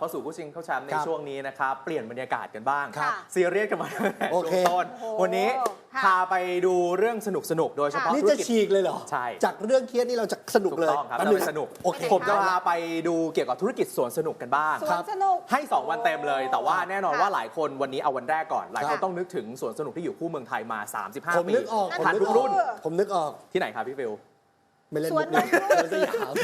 เข้าสู่ผู้ชิงเข้าแชมป์ในครับช่วงนี้นะครับเปลี่ยนบรรยากาศกันบ้างครับซีเรียสกันมาตั้งแต่โอช่วเค งต้นโอ้โหวันนี้ค่ะพาไปดูเรื่องสนุกสนุกๆโดยเฉพาะนี่ธุรจะกิจ ฉีกเลยเหรอ ใช่ จากเรื่องเครียดนี่เราจะสนุกถูกเลยต้องครับแป๊จะนึไปงสนุกโอเค ผมจะพาไปดูเกี่ยวกับธุรกิจสวนสนุกกันบ้างสครัวนบสนุก ให้ 2 วันเต็มเลย แต่ว่าแน่นอนค่ะว่าหลายคนวันนี้เอาวันแรกก่อน หลายคนค่ะต้องนึกถึงสวนสนุกที่อยู่คู่เมืองไทยมา 35 ผมปีนึกออก ผมผ่านนึกทุกออกรุ่น ผมนึกออก ที่ไหนครับพี่ฟิว ไม่เล่นสวนมุกเลยสวนสยาม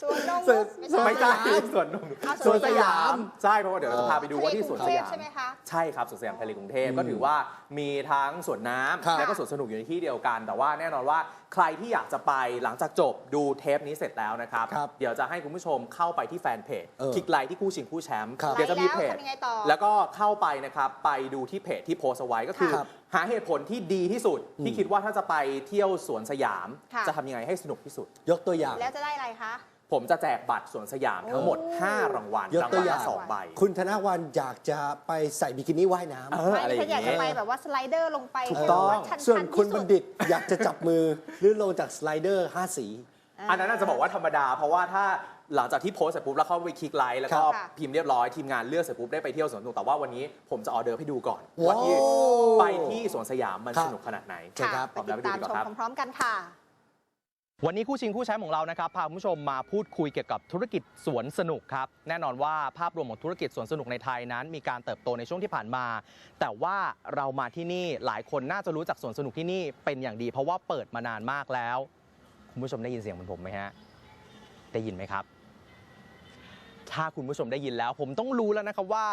สวนนงสวนนุษไม่ใช่สวนสวนนงเอาสวนสยามสวนสยาม ใช่เพราะว่าเดี๋ยวเราจะพาไปดูว่าที่สวนสยามใช่ไหมคะใช่ครับสวนสยามทะเลกรุงเทพอืมก็ถือว่ามีทั้งสวนน้ครับำและก็สวนสนุกอยู่ในที่เดียวกัน แต่ว่าแน่นอนว่า ใครที่อยากจะไปหลังจากจบดูเทปนี้เสร็จแล้วนะครับ ครับเดี๋ยวจะให้คุณผู้ชมเข้าไปที่แฟนเพจเออคลิกไลค์ที่คู่ชิงคู่แชมป์ครับเดี๋ยวจะมีเพจ ไลค์แล้วทำยังไงต่อ แล้วก็เข้าไปนะครับ ไปดูที่เพจที่โพสต์เอาไว้ก็คือ ครับหาเหตุผลที่ดีที่สุดที่อืมคิดว่าถ้าจะไปเที่ยวสวนสยาม ค่ะ จะทำยังไงให้สนุกที่สุด ยกตัวอย่าง แล้วจะได้อะไรคะ ผมจะแจกบัตรสวนสยามทั้งหมดโอ้5รางวัลยกรางตัววัลอย่าละง สองใบ คุณธนวันอยากจะไปใส่บิกินี่ว่ายน้ำ เออไม่อะไรอฉันย่างอยากจะเงี้ย ไปแบบว่าสไลเดอร์ลงไปถูกต้องชันๆส่วนคุณที่บัสุณฑิตอยากจะจับมือหรือลงจากสไลเดอร์ 5 สีอันนั้นอาจจะบอกว่าธรรมดา เพราะว่าถ้าหลังจากที่โพสต์เสร็จปุ๊บแล้วเข้าไปคลิกไลค์แล้วก็ค่ะพิมพ์เรียบร้อยทีมงานเลือกเสร็จปุ๊บได้ไปเที่ยวสวนสนุกแต่ว่าวันนี้ผมจะออเดอร์ให้ดูก่อนว้าวว่าที่ไปที่สวนสยามมันครับ สนุกขนาดไหนเชิญครับไปติดตามชมพร้อมๆกันค่ะ วันนี้คู่ชิงคู่แชมป์ของเรานะครับพาคุณผู้ชมมาพูดคุยเกี่ยวกับธุรกิจสวนสนุกครับแน่นอนว่าภาพรวมของธุรกิจสวนสนุกในไทยนั้น มีการเติบโตในช่วงที่ผ่านมา แต่ว่าเรามาที่นี่หลายคนน่าจะรู้จักสวนสนุกที่นี่เป็นอย่างดี เพราะว่าเปิดมานานมากแล้ว คุณผู้ชมได้ยินเสียงเหมือนผมไหมฮะได้ยินไหมครับ ถ้าคุณผู้ชมได้ยินแล้ว ผมต้องรู้แล้วนะครับว่า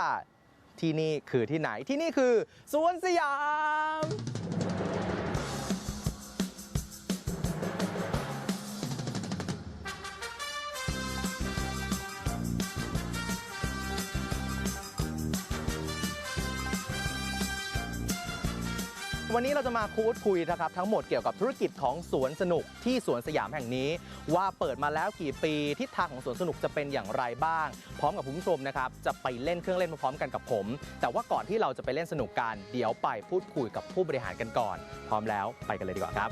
ที่นี่คือที่ไหนที่นี่คือสวนสยาม วันนี้เราจะมาคูดคุยนะครับทั้งหมดเกี่ยวกับธุรกิจของสวนสนุกที่สวนสยามแห่งนี้ ว่าเปิดมาแล้วกี่ปีทิศทางของสวนสนุกจะเป็นอย่างไรบ้าง พร้อมกับคุณผู้ชมนะครับจะไปเล่นเครื่องเล่นพร้อมๆกันกับผม แต่ว่าก่อนที่เราจะไปเล่นสนุกกันเดี๋ยวไปพูดคุยกับผู้บริหารกันก่อน พร้อมแล้วไปกันเลยดีกว่าครับ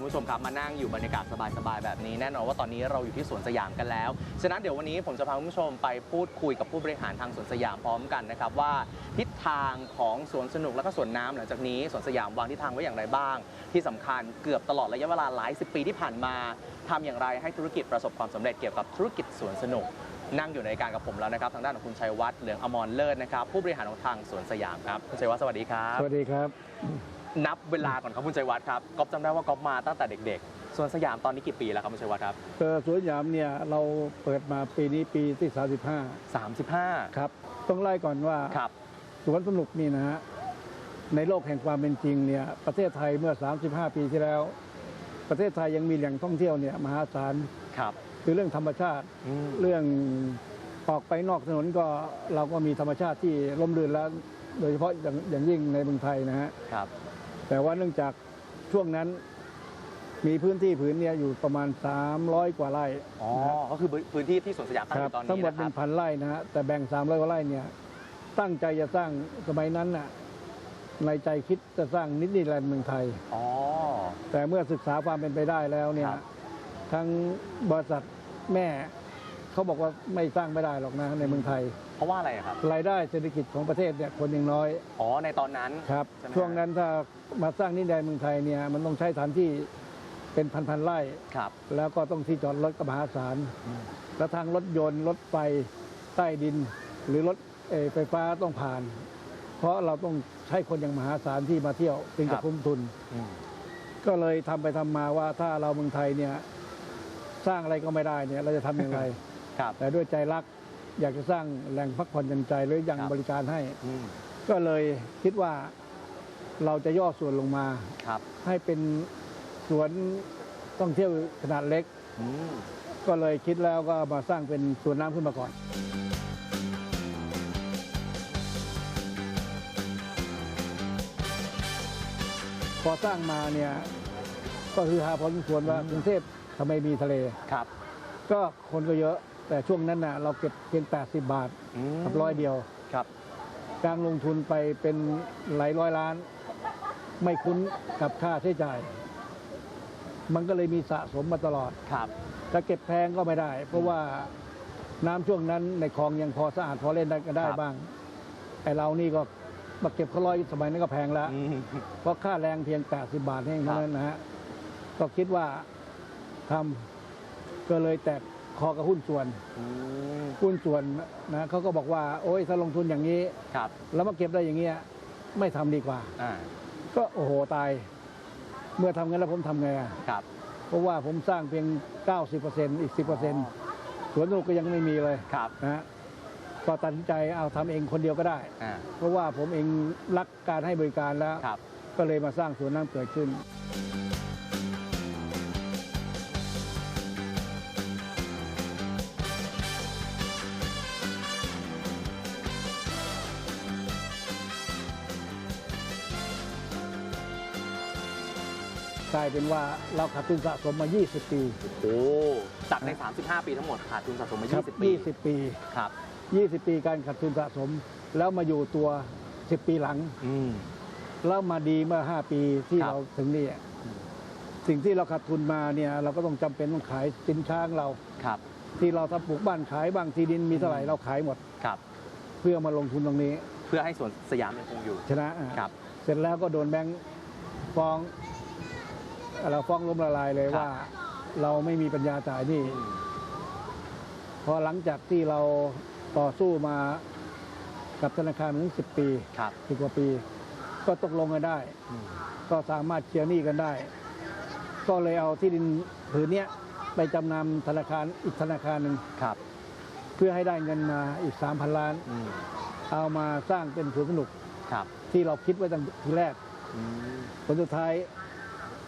คุณผู้ชมครับมานั่งอยู่บรรยากาศสบายๆแบบนี้แน่นอนว่าตอนนี้เราอยู่ที่สวนสยามกันแล้ว ฉะนั้นเดี๋ยววันนี้ผมจะพาคุณผู้ชมไปพูดคุยกับผู้บริหารทางสวนสยามพร้อมกันนะครับว่าทิศทางของสวนสนุกและก็สวนน้ำหลังจากนี้สวนสยามวางทิศทางไว้อย่างไรบ้าง ที่สำคัญเกือบตลอดระยะเวลาหลายสิบปีที่ผ่านมาทำอย่างไรให้ธุรกิจประสบความสำเร็จเกี่ยวกับธุรกิจสวนสนุก นั่งอยู่ในการกับผมแล้วนะครับทางด้านของคุณชัยวัฒน์เหลืองอมรเลิศนะครับผู้บริหารของทางสวนสยามครับคุณชัยวัฒน์สวัสดีครับ สวัสดีครับ นับเวลาก่อนครับคุณชัยวัฒน์ครับก๊อฟจำได้ว่าก๊อฟมาตั้งแต่เด็กๆส่วนสยามตอนนี้กี่ปีแล้วครับคุณชัยวัฒน์ครับเอ่อสวนสยามเนี่ยเราเปิดมาปีนี้ปีที่ 35 35 ครับ ต้องไล่ก่อนว่าครับสวนสนุกนี่นะฮะในโลกแห่งความเป็นจริงเนี่ยประเทศไทยเมื่อ 35 ปีที่แล้ว ประเทศไทยยังมีแหล่งท่องเที่ยวเนี่ยมหาศาลครับคือเรื่องธรรมชาติอืมเรื่องออกไปนอกถนนก็เราก็มีธรรมชาติที่ร่มรื่นแล้ว โดยเฉพาะอย่างอย่างยิ่งในเมืองไทยนะฮะครับ แต่ว่าเนื่องจากช่วงนั้นมีพื้นที่ผืนเนี่ยอยู่ประมาณ 300 กว่าไร่อ๋อ ก็คือพื้นที่ที่สวนสยามตั้งอครับยู่ตอนทั้งนี้หมดนะคเป็รันบพันไร่นะฮะแต่แบ่ง 300 กว่าไร่เนี่ยตั้งใจจะสร้างสมัยนั้นน่ะในใจคิดจะสร้างนิดนิแลนด์เมืองไทยอ๋อแต่เมื่อศึกษาความเป็นไปได้แล้วเนี่ยครับทั้งบริษัทแม่เขาบอกว่าไม่สร้างไม่ได้หรอกนะในเมืองไทย เพราะว่าอะไรอะครับ รายได้เศรษฐกิจของประเทศเนี่ยคนยังน้อยอ๋อ ในตอนนั้นครับใช่ไหมฮะช่วงนั้นถ้ามาสร้างนิแลนด์เมืองไทยเนี่ยมันต้องใช้ฐานที่เป็นพันๆไร่ ครับ แล้วก็ต้องที่จอดรถกระมหาศาลอืมแล้วทางรถยนต์ รถไฟใต้ดิน หรือรถเอ่อไฟฟ้าต้องผ่าน เพราะเราต้องใช้คนอย่างมหาศาลที่มาเที่ยวจึงครัจะบ คุ้มทุน อืมก็เลยทำไปทำมาว่าถ้าเราเมืองไทยเนี่ยสร้างอะไรก็ไม่ได้เนี่ยเราจะทำอย่างไร ครับ แต่ด้วยใจรัก อยากจะสร้างแหล่งพักผ่อนหย่อนใจหรือยังครับ บริการให้ อืมก็เลยคิดว่าเราจะย่อส่วนลงมา ครับให้เป็นสวนต้องเที่ยวขนาดเล็ก อืมก็เลยคิดแล้วก็มาสร้างเป็นสวนน้ำขึ้นมาก่อน พอสร้างมาเนี่ยก็คือหาพอสมควรว่ากรุงเทพทำไมมีทะเล ครับ ก็คนก็เยอะ แต่ช่วงนั้นน่ะเราเก็บเพียง 80 บาทอืมกับร้อยเดียวครับ การลงทุนไปเป็นหลายร้อยล้าน ไม่คุ้นกับค่าใช้จ่าย มันก็เลยมีสะสมมาตลอดครับจะเก็บแพงก็ไม่ได้ เพราะว่าน้ำช่วงนั้นในคลองยังพอสะอาดพอเล่นได้ก็ได้ครับบ้างไอเรานี่ก็มาเก็บเขาร้อยสมัยนั้นก็แพงแล้วอืมเพราะค่าแรงเพียง 80 บาทเองเท่านั้นนะฮะก็คิดว่าทำก็เลยแตก คอกับหุ้นส่วน อืมหุ้นส่วนนะเขาก็บอกว่า โอ้ยถ้าลงทุนอย่างนี้ ครับแล้วมาเก็บได้อย่างเงี้ยไม่ทำดีกว่า อ่าก็โอ้โหตาย เมื่อทำงั้นแล้วผมทำไงอะครับเพราะว่าผมสร้างเพียง 90%อีก 10%สวนสนุกก็ยังไม่มีเลยครับนะฮะก็ตัดสินใจเอาทำเองคนเดียวก็ได้ อ่าเพราะว่าผมเองรักการให้บริการแล้ว ครับ ก็เลยมาสร้างสวนน้ำเกิดขึ้น ลายเป็นว่าเราขาดทุนสะสมมา 20 ปีโอ้จากใน 35 ปีทั้งหมดขาดทุนสะสมมา ครับ20 ปี 20 ปี ครับ 20 ปีการขาดทุนสะสม แล้วมาอยู่ตัว 10 ปีหลัง อืม แล้วมาดีเมื่อ 5 ปีที่ครับ เราถึงนี่สิ่งที่เราขาดทุนมาเนี่ยเราก็ต้องจำเป็นต้องขายสินค้าของเรา ครับ ที่เราทำปลูกบ้านขายบ้างที่ดินมีเท่าไหร่เราขายหมด ครับ เพื่อมาลงทุนตรงนี้เพื่อให้สวนสยามยังคงอยู่ ชนะอะครับ เสร็จแล้วก็โดนแบงค์ฟ้อง เราฟ้องล้มละลายเลยครับ ว่า เราไม่มีปัญญาจ่ายหนี่อืมพอหลังจากที่เราต่อสู้มากับธนาคารมาถึงสิบปีครับสิบกว่าปี ก็ตกลงกันได้ อืมก็สามารถเคลียร์หนี้กันได้ ก็เลยเอาที่ดินผืนเนี้ยไปจำนำธนาคารอีกธนาคารหนึ่งครับเพื่อให้ได้เงินมาอีก 3,000 ล้าน อืมเอามาสร้างเป็นสวนสนุกครับที่เราคิดไว้ตั้งทีแรก อืมผลสุดท้าย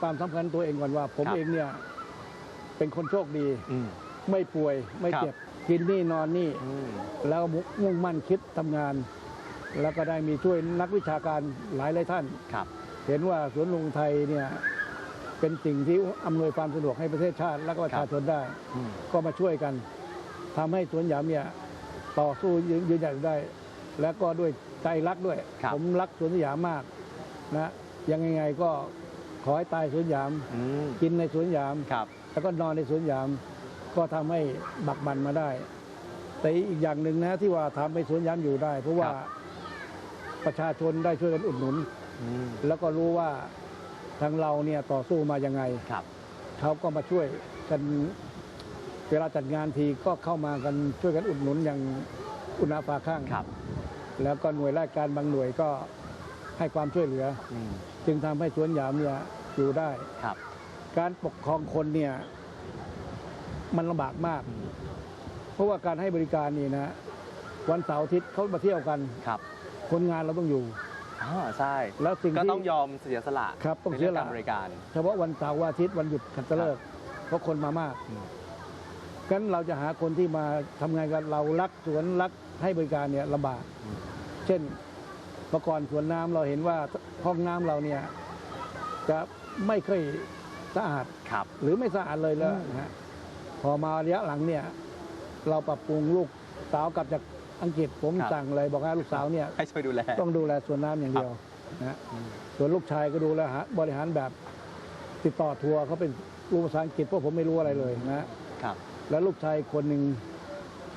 ความสำคัญตัวเองก่อนว่า ผมครับ เองเนี่ยเป็นคนโชคดี อืม ไม่ป่วยไม่ครับเจ็บกินนี่นอนนี่ อืม แล้วมุ่งมั่นคิดทำงาน แล้วก็ได้มีช่วยนักวิชาการหลายหลายท่าน ครับ เห็นว่าสวนลุงไทยเนี่ยเป็นสิ่งที่อำนวยความสะดวกให้ประเทศชาติ และก็ประชาชนได้ อืม ก็มาช่วยกันทำให้สวนหยามเนี่ยต่อสู้ยืนยืนหยัดอยู่ได้ และก็ด้วยใจรักด้วย ครับ ผมรักสวนสยามมากนะยังไงๆก็ ขอให้ตายสวนหยาม อืมกินในสวนหยาม ครับ แล้วก็นอนในสวนหยาม ก็ทำให้บักบันมาได้ แต่อีกอย่างหนึ่งนะที่ว่าทำให้สวนหยามอยู่ได้ เพราะว่าประชาชนได้ช่วยกันอุดหนุน อืมแล้วก็รู้ว่าทางเราเนี่ยต่อสู้มายังไง ครับ เขาก็มาช่วยกันเวลาจัดงานทีก็เข้ามากันช่วยกันอุดหนุนอย่างอุณาภาข้าง ครับ แล้วก็หน่วยราชการบางหน่วยก็ ให้ความช่วยเหลืออืมจึงทำให้สวนหยามเนี่ยอยู่ได้ ครับ การปกครองคนเนี่ยมันลำบากมากอืมเพราะว่าการให้บริการนี่นะวันเสาร์อาทิตย์เขามาเที่ยวกัน ครับคนงานเราต้องอยู่ อ๋อใช่แล้วสิ่งก็ที่ต้องยอมเสียสละครับต้องในเสีเรื่ยองสละการบริการ เฉพาะวันเสาร์วันอาทิตย์วันหยุดขัตฤกษ์เพราะคนมามากอืม งั้นเราจะหาคนที่มาทำงานกับเรารักสวนรักให้บริการเนี่ยลำบากอืมเช่น เมื่อก่อนสวนน้ำเราเห็นว่าห้องน้ำเราเนี่ยจะไม่ค่อยสะอาดครับหรือไม่สะอาดเลยแล้วอืมนะฮะพอมาระยะหลังเนี่ย เราปรับปรุงลูกสาวกลับจากอังกฤษผมสั่งเลยบอกว่าลูกสาวเนี่ยให้ช่วยดูแลต้องดูแลสวนน้ำอย่างเดียวนะฮะอืมส่วนลูกชายก็ดูแลหาบริหารแบบติดต่อทัวร์เขาเป็นรู้ภาษาอังกฤษเพราะผมไม่รู้อะไรเลยนะฮะครับ แล้วลูกชายคนหนึ่ง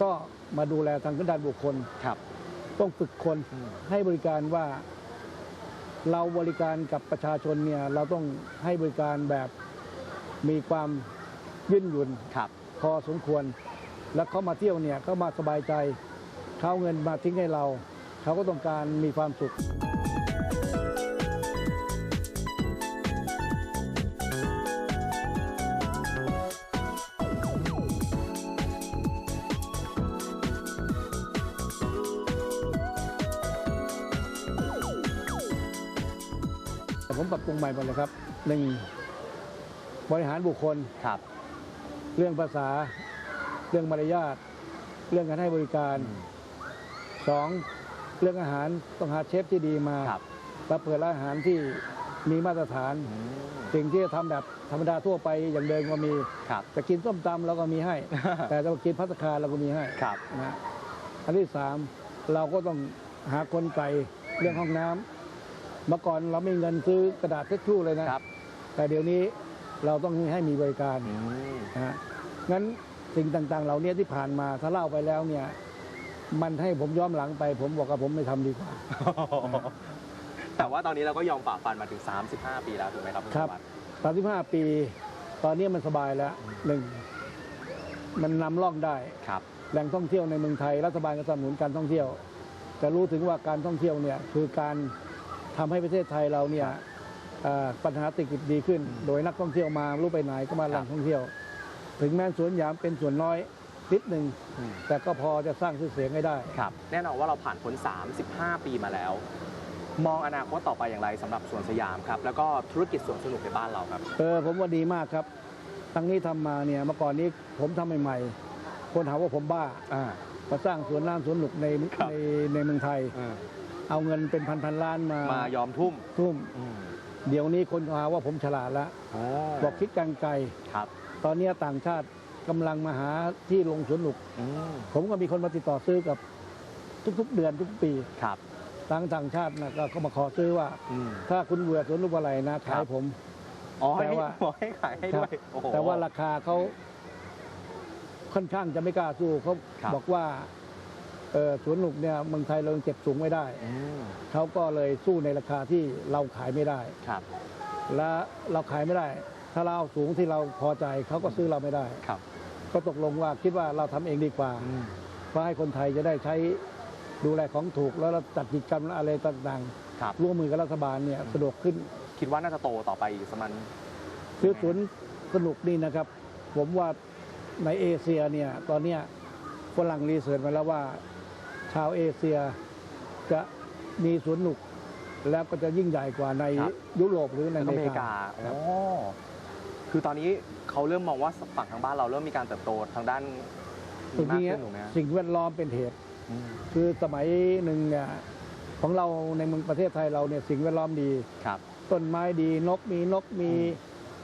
ก็มาดูแลทางด้านบุคคลครับ ต้องฝึกคนอืมให้บริการว่า เราบริการกับประชาชนเนี่ยเราต้องให้บริการแบบมีความยืนหยุ่นครับพอสมควร แล้วเขามาเที่ยวเนี่ยเขามาสบายใจเขาเอาเงินมาทิ้งให้เรา เขาก็ต้องการมีความสุข ผผมปรับปรุงใหม่หมดเลยครับหนึ่งบริหารบุคคล ครับ เรื่องภาษา เรื่องมารยาท เรื่องการให้บริการสองเรื่องอาหารต้องหาเชฟที่ดีมาครับแล้วเปิดร้านอาหารที่มีมาตรฐานอืมสิ่งที่จะทำแบบธรรมดาทั่วไปอย่างเดิมก็มีครับจะกินส้มตำเราก็มีให้ แต่จะกินพัตตาคารเราก็มีให้ครับนะอันที่สามเราก็ต้องหากลไกเรื่องห้องน้ำ เมื่อก่อนเราไม่มีเงินซื้อกระดาษเช็ดชู่เลยนะครับ แต่เดี๋ยวนี้เราต้องให้มีบริการอืมนะฮะงั้นสิ่งต่างๆ เหล่านี้ที่ผ่านมาถ้าเล่าไปแล้วเนี่ย มันให้ผมย้อมหลังไป ผมบอกว่าผมไม่ทำดีกว่า แต่ว่าตอนนี้เราก็ยอมฝ่าฟันมาถึง 35 ปีแล้วถูกไหมครับคุณครับชัยวัฒน์35ปี ตอนนี้มันสบายแล้วหนึ่งมันนำร่องได้ ครับแหล่งท่องเที่ยวในเมืองไทยรัฐบาลก็สนับสนุนการท่องเที่ยว จะรู้ถึงว่าการท่องเที่ยวเนี่ยคือการ ทำให้ประเทศไทยเราเนี่ยเอ่อปัญหาติดกิจดีขึ้น โดยนักท่องเที่ยวมาไม่รู้ไปไหนก็มาแหล่งท่องเที่ยว ถึงแม้สวนหยามเป็นส่วนน้อยนิดหนึ่งอืมแต่ก็พอจะสร้างชื่อเสียงให้ได้ครับแน่นอนว่าเราผ่านพ้น 35 ปีมาแล้ว มองอนาคตต่อไปอย่างไรสำหรับสวนสยามครับ แล้วก็ธุรกิจสวนสนุกในบ้านเราครับเออผมว่าดีมากครับตั้งนี้ทำมาเนี่ยเมื่อก่อนนี้ผมทำใหม่ๆคนหาว่าผมบ้าอ่ามาสร้างสวนน้ำสวนหนุกในครับในในเมืองไทย เอาเงินเป็นพันพันๆล้านมามายอมทุ่มทุ่ม อืมเดี๋ยวนี้คนหาว่าผมฉลาดแล้วบอกคิดการไกล ครับตอนนี้ต่างชาติกำลังมาหาที่ลงสวนหนุก อืมผมก็มีคนมาติดต่อซื้อกับทุกๆเดือนทุกปีครับทางต่างชาตินะก็ก็มาขอซื้อว่า อืม ถ้าคุณเบื่อสวนลูกอะไรนะครัขายบ ผม อ๋อให้แต่ว่าขอให้ขายให้ด้วยโอ้โห แต่ว่าราคาเขาค่อนข้างจะไม่กล้าสู้เขาครับ บอกว่าเออ สวนหนุกเนี่ยเมืองไทยเรายังเก็บสูงไม่ได้ อืมเขาก็เลยสู้ในราคาที่เราขายไม่ได้ ครับและเราขายไม่ได้ ถ้าเราเอาสูงที่เราพอใจเขาก็ซื้อเราไม่ได้ ครับก็ตกลงว่าคิดว่าเราทำเองดีกว่า อืมเพราะให้คนไทยจะได้ใช้ดูแลของถูกแล้วเราจัดกิจกรรมอะไรต่างครับ ๆร่วมมือกับรัฐบาลเนี่ยสะดวกขึ้น คิดว่าน่าจะโตต่อไปอีกสมัน คือสวนสนุกนี่นะครับ ผมว่าในเอเชียเนี่ยตอนเนี้ยฝรั่งรีเสิร์ชมาแล้วว่า ชาวเอเชียจะมีสวนหนุกแล้วก็จะยิ่งใหญ่กว่าในครับ ยุโรปหรือในในออเมเมริริกากาครับอ๋อคือตอนนี้เขาเริ่มมองว่าฝั่งทางบ้านเราเริ่มมีการเติบโตทางด้านตรงมากนี้ขึ้นถูกไหมฮะสิ่งแวดล้อมเป็นเหตุ อืมคือสมัยหนึ่งเนี่ยของเราในเมืองประเทศไทยเราเนี่ยสิ่งแวดล้อมดี ครับ ต้นไม้ดีนกมีนกมี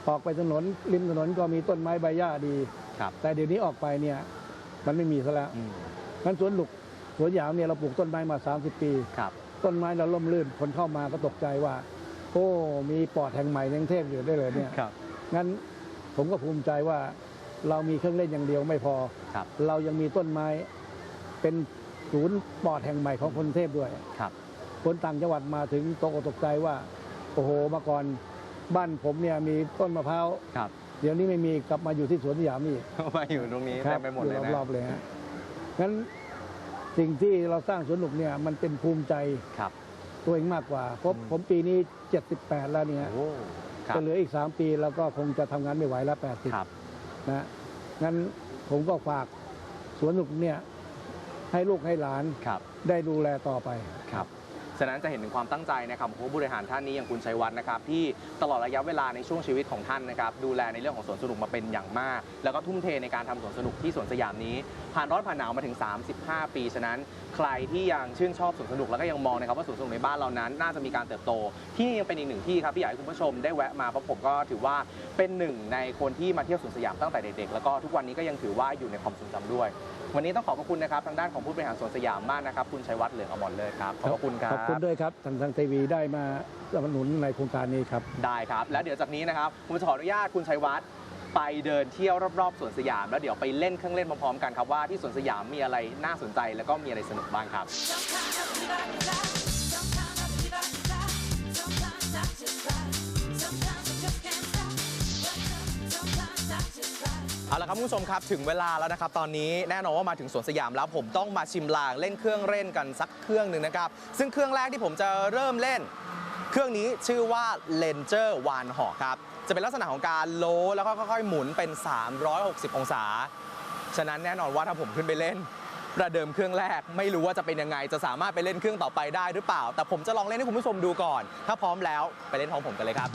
ออกไปถนนริมถนนก็มีต้นไม้ใบหญ้าดี ครับแต่เดี๋ยวนี้ออกไปเนี่ยมันไม่มีซะแล้วอืมงั้นสวนหนุก สวนหยามเนี่ยเราปลูกต้นไม้มา 30 ปีครับต้นไม้เราล่มลื่นคนเข้ามาก็ตกใจว่า โอ้มีปอดแห่งใหม่ในกรุงเทพอยู่ได้เลยเนี่ยครับงั้นผมก็ภูมิใจว่าเรามีเครื่องเล่นอย่างเดียวไม่พอ ครับเรายังมีต้นไม้เป็นศูนย์ปอดแห่งใหม่ของคนกรุงเทพด้วยครับคนต่างจังหวัดมาถึงตกอกตกใจว่า โอ้โหเมาก่อนบ้านผมเนี่ยมีต้นมะพร้าวครับเดี๋ยวนี้ไม่มีกลับมาอยู่ที่สวนสยามนี่มาอยู่ตรงนี้ครัเต็มไปหมดเลยอยู่นะ รอบๆเลยฮะงั้น สิ่งที่เราสร้างสวนหนุกเนี่ยมันเป็นภูมิใจครับ ตัวเองมากกว่าเพราะอืมผมปีนี้ 78 แล้วเนี่ยโอ้ครัจะบเหลืออีก 3 ปีแล้วก็คงจะทำงานไม่ไหวแล้วครับ 80นะงั้นผมก็ฝากสวนหนุกเนี่ยให้ลูกให้หลานครับ ได้ดูแลต่อไป ครับ ฉะนั้นจะเห็นถึงความตั้งใจนะครับของผู้บริหารท่านนี้อย่างคุณชัยวัฒน์นะครับที่ตลอดระยะเวลาในช่วงชีวิตของท่านนะครับดูแลในเรื่องของสวนสนุกมาเป็นอย่างมาก แล้วก็ทุ่มเทในการทำสวนสนุกที่สวนสยามนี้ผ่านร้อนผ่านหนาวมาถึง 35 ปีฉะนั้น ใครที่ยังชื่นชอบสวนสนุกแล้วก็ยังมองนะครับว่าสวนสนุกในบ้านเรานั้น น่าจะมีการเติบโตที่นี่ยังเป็นอีกหนึ่งที่ครับที่อยากให้คุณผู้ชมได้แวะมาเพราะผมก็ถือว่าเป็นหนึ่งในคนที่มาเที่ยวสวนสยามตั้งแต่เด็กๆแล้วก็ทุกวันนี้ก็ยังถือว่าอยู่ในความทรงจำด้วย วันนี้ต้องขอบพระคุณนะครับทางด้านของผู้บริหารสวนสยามมากนะครับ คุณชัยวัฒน์เหลืองอมรเลิศครับขอบพระคุณครับขอบคุณด้วยครับทางทางทีวีได้มาสนับสนุนในโครงการนี้ครับได้ครับ แล้วเดี๋ยวจากนี้นะครับผมจะขออนุญาตคุณชัยวัฒน์ไปเดินเที่ยวรอบๆสวนสยาม แล้วเดี๋ยวไปเล่นเครื่องเล่นพร้อมๆกันครับว่าที่สวนสยามมีอะไรน่าสนใจแล้วก็มีอะไรสนุกบ้างครับ เอาละครับคุณผู้ชมครับถึงเวลาแล้วนะครับตอนนี้แน่นอนว่ามาถึงสวนสยามแล้วผมต้องมาชิมลางเล่นเครื่องเล่นกันสักเครื่องหนึ่งนะครับ ซึ่งเครื่องแรกที่ผมจะเริ่มเล่น เครื่องนี้ชื่อว่า Ranger วานหอครับจะเป็นลักษณะของการโลแล้วก็ค่อยๆหมุนเป็น 360 องศา ฉะนั้นแน่นอนว่าถ้าผมขึ้นไปเล่น ประเดิมเครื่องแรกไม่รู้ว่าจะเป็นยังไงจะสามารถไปเล่นเครื่องต่อไปได้หรือเปล่า แต่ผมจะลองเล่นให้คุณผู้ชมดูก่อน ถ้าพร้อมแล้วไปเล่นพร้อมผมกันเลยครับ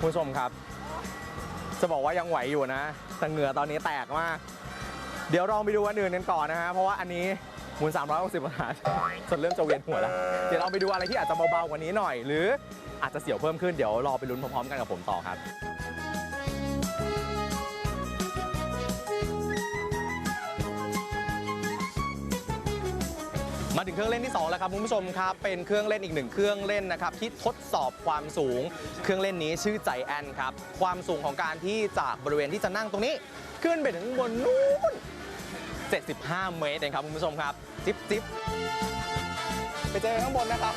ผู้ชมครับ จะบอกว่ายังไหวอยู่นะ แต่เหงื่อตอนนี้แตกมาก เดี๋ยวลองไปดูอันอื่นกันก่อนนะฮะ เพราะว่าอันนี้หมุน 360องศาจนเริ่มจะเวียนหัวแล้ว เดี๋ยวเราไปดูอะไรที่อาจจะเบาๆกว่านี้หน่อย หรืออาจจะเสียวเพิ่มขึ้น เดี๋ยวรอไปลุ้นพร้อมๆกันกับผมต่อครับ มาถึงเครื่องเล่นที่ 2 แล้วครับคุณผู้ชมครับ เป็นเครื่องเล่นอีกหนึ่งเครื่องเล่นนะครับที่ทดสอบความสูง เครื่องเล่นนี้ชื่อใจแอนครับ ความสูงของการที่จากบริเวณที่จะนั่งตรงนี้ ขึ้นไปถึงบนนู้น 75 เมตรเองครับคุณผู้ชมครับ จิ๊บจิ๊บไปเจอข้างบนนะครับ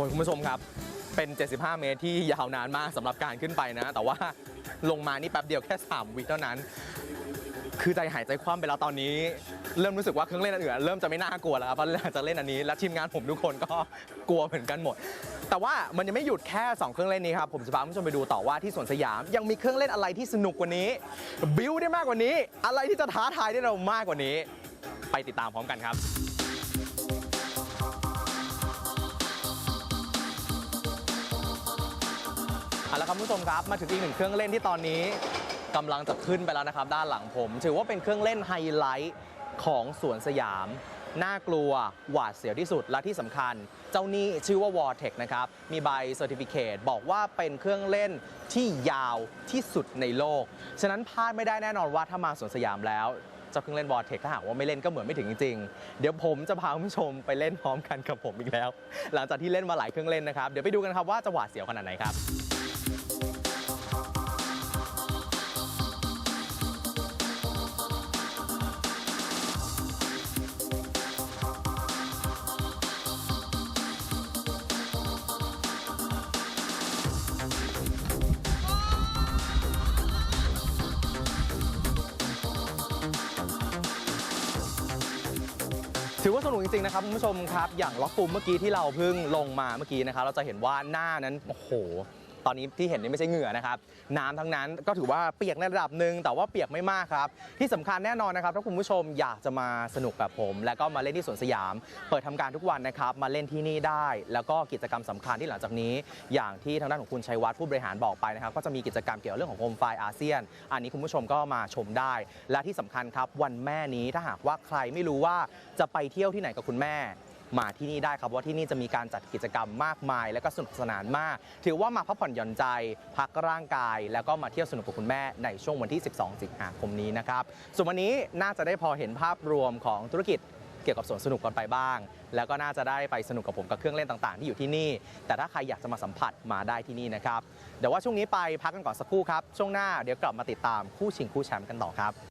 อ้ยคุณผู้ชมครับ เป็น 75 เมตรที่ยาวนานมากสำหรับการขึ้นไปนะ แต่ว่าลงมานี่แป๊บเดียวแค่ 3 วิเท่านั้น คือใจหายใจคว่ำไปแล้วตอนนี้ เริ่มรู้สึกว่าเครื่องเล่นอันอื่นเริ่มจะไม่น่ากลัวแล้วครับเพราะหลังจากเล่นอันนี้ และทีมงานผมทุกคนก็กลัวเหมือนกันหมด แต่ว่ามันยังไม่หยุดแค่ 2 เครื่องเล่นนี้ครับ ผมจะพาคุณผู้ชมไปดูต่อว่าที่สวนสยาม ยังมีเครื่องเล่นอะไรที่สนุกกว่านี้ บิวได้มากกว่านี้ อะไรที่จะท้าทายได้เรามากกว่านี้ ไปติดตามพร้อมกันครับ เอาละครับคุณผู้ชมครับมาถึงอีกหนึ่งเครื่องเล่นที่ตอนนี้กำลังจะขึ้นไปแล้วนะครับ ด้านหลังผม ถือว่าเป็นเครื่องเล่นไฮไลท์ของสวนสยาม น่ากลัวหวาดเสียวที่สุดและที่สำคัญ เจ้านี้ชื่อว่า w a r t e c นะครับ มีใบเซอร์ติฟิเคตบอกว่าเป็นเครื่องเล่นที่ยาวที่สุดในโลก ฉะนั้นพลาดไม่ได้แน่นอนว่าถ้ามาสวนสยามแล้วเจ้าเครื่องเล่น w a r t e c ถ้าหากว่าไม่เล่นก็เหมือนไม่ถึงจริงๆ เดี๋ยวผมจะพาคุณผู้ชมไปเล่นพร้อมกันกับผมอีกแล้ว หลังจากที่เล่นมาหลายเครื่องเล่นนะครับ เดี๋ยวไปดูกันครับว่าจะหวาดเสียวขนาดไหนครับ นะครับคุณผู้ชมครับ อย่างล็อกปูมเมื่อกี้ที่เราเพิ่งลงมาเมื่อกี้นะครับ เราจะเห็นว่าหน้านั้น โอ้โห ตอนนี้ที่เห็นนี่ไม่ใช่เหงื่อนะครับน้ำทั้งนั้นก็ถือว่าเปียกในระดับหนึ่งแต่ว่าเปียกไม่มากครับ ที่สำคัญแน่นอนนะครับถ้าคุณผู้ชมอยากจะมาสนุกแบบผม แล้วก็มาเล่นที่สวนสยาม เปิดทำการทุกวันนะครับมาเล่นที่นี่ได้ แล้วก็กิจกรรมสำคัญที่หลังจากนี้ อย่างที่ทางด้านของคุณชัยวัฒน์ผู้บริหารบอกไปนะครับก็จะมีกิจกรรมเกี่ยวกับเรื่องของโคมไฟอาเซียน อันนี้คุณผู้ชมก็มาชมได้ และที่สำคัญครับวันแม่นี้ถ้าหากว่าใครไม่รู้ว่าจะไปเที่ยวที่ไหนกับคุณแม่ มาที่นี่ได้ครับว่าที่นี่จะมีการจัดกิจกรรมมากมาย และก็สนุกสนานมาก ถือว่ามาพักผ่อนหย่อนใจ พักร่างกาย แล้วก็มาเที่ยวสนุกกับคุณแม่ในช่วงวันที่ 12 สิงหาคมนี้นะครับส่วนวันนี้น่าจะได้พอเห็นภาพรวมของธุรกิจเกี่ยวกับสวนสนุกกันไปบ้าง แล้วก็น่าจะได้ไปสนุกกับผมกับเครื่องเล่นต่างๆ ที่อยู่ที่นี่ แต่ถ้าใครอยากจะมาสัมผัสมาได้ที่นี่นะครับเดี๋ยวว่าช่วงนี้ไปพักกันก่อนสักครู่ครับ ช่วงหน้าเดี๋ยวกลับมาติดตามคู่ชิงคู่แชมป์กันต่อครับ